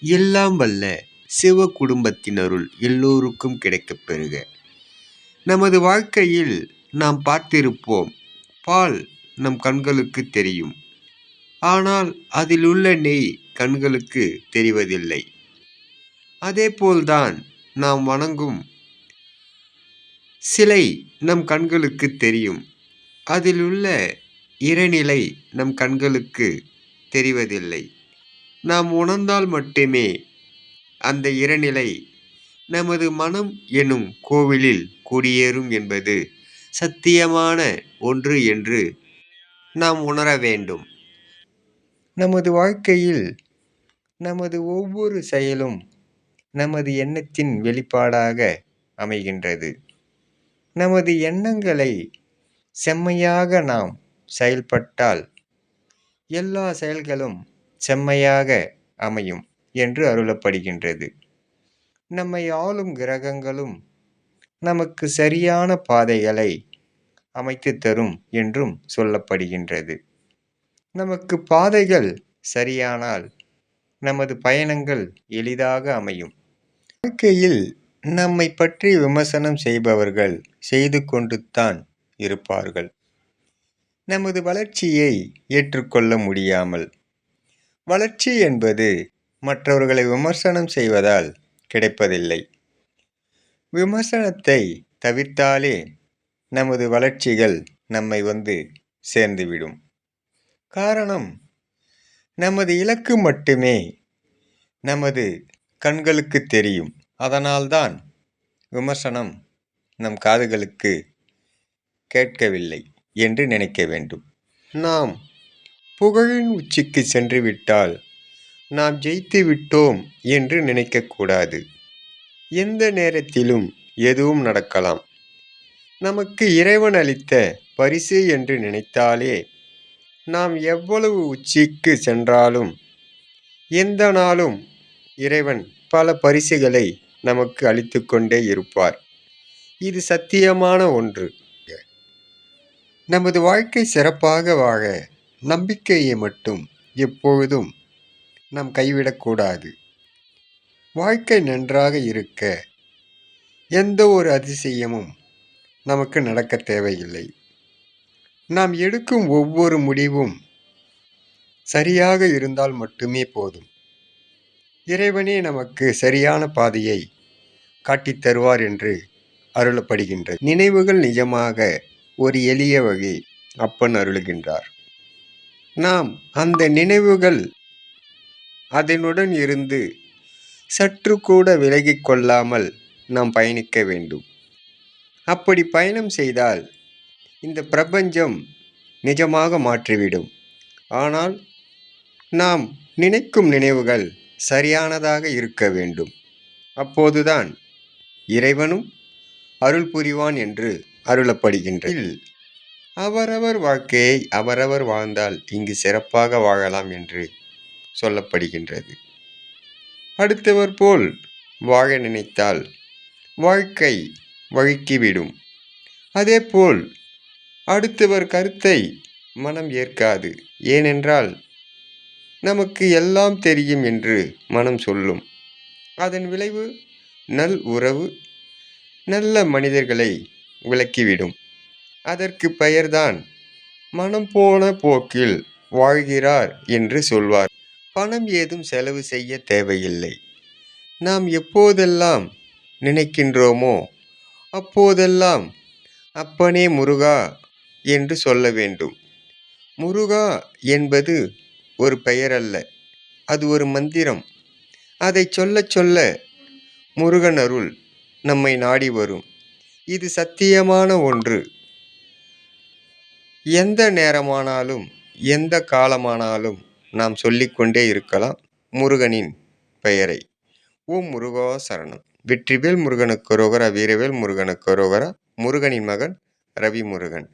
எல்லாம் வல்ல சிவ குடும்பத்தினருள் எல்லோருக்கும் கிடைக்கப் பெறுக. நமது வாழ்க்கையில் நாம் பார்த்திருப்போம் பால் நம் கண்களுக்கு தெரியும். ஆனால் அதில் உள்ள நெய் கண்களுக்கு தெரிவதில்லை. அதேபோல்தான் நாம் வணங்கும் சிலை நம் கண்களுக்கு தெரியும். அதில் உள்ள இறைநிலை நம் கண்களுக்கு தெரிவதில்லை. நாம் உணர்ந்தால் மட்டுமே அந்த இறைநிலை நமது மனம் எனும் கோவிலில் குடியேறும் என்பது சத்தியமான ஒன்று என்று நாம் உணர வேண்டும். நமது வாழ்க்கையில் நமது ஒவ்வொரு செயலும் நமது எண்ணத்தின் வெளிப்பாடாக அமைகின்றது. நமது எண்ணங்களை செம்மையாக நாம் செயல்பட்டால் எல்லா செயல்களும் செம்மையாக அமையும் என்று அருளப்படுகின்றது. நம்மை ஆளும் கிரகங்களும் நமக்கு சரியான பாதைகளை அமைத்து தரும் என்றும் சொல்லப்படுகின்றது. நமக்கு பாதைகள் சரியானால் நமது பயணங்கள் எளிதாக அமையும். வாழ்க்கையில் நம்மை பற்றி விமர்சனம் செய்பவர்கள் செய்து கொண்டு தான் இருப்பார்கள். நமது வளர்ச்சியை ஏற்றுக்கொள்ள முடியாமல் வளர்ச்சி என்பது மற்றவர்களை விமர்சனம் செய்வதால் கிடைப்பதில்லை. விமர்சனத்தை தவிர்த்தாலே நமது வளர்ச்சிகள் நம்மை வந்து சேர்ந்துவிடும். காரணம் நமது இலக்கு மட்டுமே நமது கண்களுக்கு தெரியும். அதனால்தான் விமர்சனம் நம் காதுகளுக்கு கேட்கவில்லை என்று நினைக்க வேண்டும். நாம் புகழின் உச்சிக்கு சென்று விட்டால் நாம் ஜெயித்து விட்டோம் என்று நினைக்கக்கூடாது எந்த நேரத்திலும் எதுவும் நடக்கலாம். நமக்கு இறைவன் அளித்த பரிசு என்று நினைத்தாலே நாம் எவ்வளவு உச்சிக்கு சென்றாலும் எந்த நாளும் இறைவன் பல பரிசுகளை நமக்கு அளித்து கொண்டே இருப்பார். இது சத்தியமான ஒன்று. நமது வாழ்க்கை சிறப்பாக வாழ நம்பிக்கையை மட்டும் எப்பொழுதும் நாம் கைவிடக்கூடாது. வாழ்க்கை நன்றாக இருக்க எந்த ஒரு அதிசயமும் நமக்கு நடக்க தேவையில்லை. நாம் எடுக்கும் ஒவ்வொரு முடிவும் சரியாக இருந்தால் மட்டுமே போதும். இறைவனே நமக்கு சரியான பாதையை காட்டித் தருவார் என்று அருளப்படுகின்றது. நினைவுகள் நிஜமாக ஒரு எளிய வகை அப்பன் அருளுகின்றார். நாம் அந்த நினைவுகள் அதனுடன் இருந்து சற்று கூட விலகிக் கொள்ளாமல் நாம் பயணிக்க வேண்டும். அப்படி பயணம் செய்தால் இந்த பிரபஞ்சம் நிஜமாக மாற்றிவிடும். ஆனால் நாம் நினைக்கும் நினைவுகள் சரியானதாக இருக்க வேண்டும். அப்போதுதான் இறைவனும் அருள் புரிவான் என்று அருளப்படுகின்ற அவரவர் வாழ்க்கையை அவரவர் வாழ்ந்தால் இங்கு சிறப்பாக வாழலாம் என்று சொல்லப்படுகின்றது. அடுத்தவர் போல் வாழ நினைத்தால் வாழ்க்கை வழுக்கிவிடும். அதேபோல் அடுத்தவர் கருத்தை மனம் ஏற்காது. ஏனென்றால் நமக்கு எல்லாம் தெரியும் என்று மனம் சொல்லும். அதன் விளைவு நல் உறவு நல்ல மனிதர்களை விலக்கிவிடும் அதற்கு பெயர்தான் மனம் போன போக்கில் வாழ்கிறார் என்று சொல்வார். பணம் ஏதும் செலவு செய்ய தேவையில்லை. நாம் எப்போதெல்லாம் நினைக்கின்றோமோ அப்போதெல்லாம் அப்பனே முருகா என்று சொல்ல வேண்டும். முருகா என்பது ஒரு பெயர் அல்ல அது ஒரு மந்திரம். அதை சொல்ல சொல்ல முருகன் அருள் நம்மை நாடி வரும். இது சத்தியமான ஒன்று. எந்த நேரமானாலும் எந்த காலமானாலும் நாம் சொல்லிக்கொண்டே இருக்கலாம் முருகனின் பெயரை. ஓம் முருகோ சரணம். வெற்றிவேல் முருகனுக்கு ரோகரா வீரவேல் முருகனுக்கு ரோகரா முருகனின் மகன் ரவி முருகன்